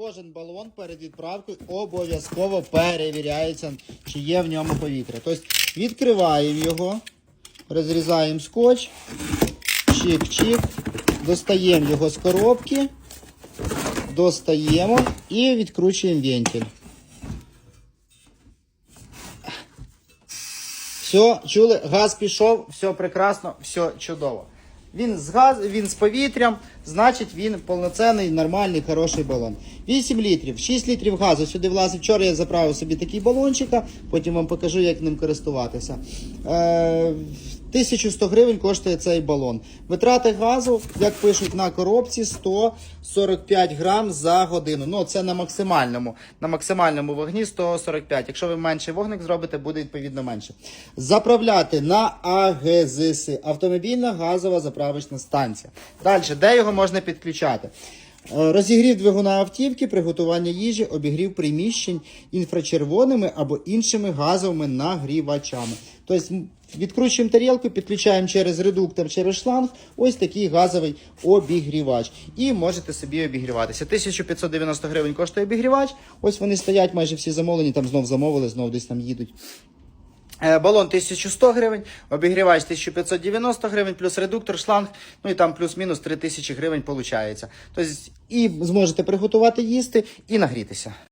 Кожен балон перед відправкою обов'язково перевіряється, чи є в ньому повітря. Тобто відкриваємо його, розрізаємо скотч, чик-чик, достаємо його з коробки, достаємо і відкручуємо вентиль. Все, чули, газ пішов, все прекрасно, все чудово. Він з газ, він з повітрям, значить він повноцінний, нормальний, хороший балон. 8 літрів, 6 літрів газу сюди влазить. Вчора я заправив собі такий балончика, потім вам покажу, як ним користуватися. Е, 1100 гривень коштує цей балон. Витрати газу, як пишуть на коробці, 145 грам за годину. Ну, це на максимальному. На максимальному вогні 145. Якщо ви менший вогник зробите, буде відповідно менше. Заправляти на АГЗС. Автомобільна газова заправочна станція. Далі, де його можна підключати? Е, Розігрів двигуна автівки, приготування їжі, обігрів приміщень інфрачервоними або іншими газовими нагрівачами. Тобто відкручуємо тарілку, підключаємо через редуктор, через шланг. Ось такий газовий обігрівач. І можете собі обігріватися. 1590 гривень коштує обігрівач. Ось вони стоять майже всі замовлені, там знов замовили, знов десь там їдуть. Е, Балон 1100 гривень, обігрівач 1590 гривень, плюс редуктор, шланг, ну і там плюс-мінус 3000 гривень виходить. Тобто і зможете приготувати їсти і нагрітися.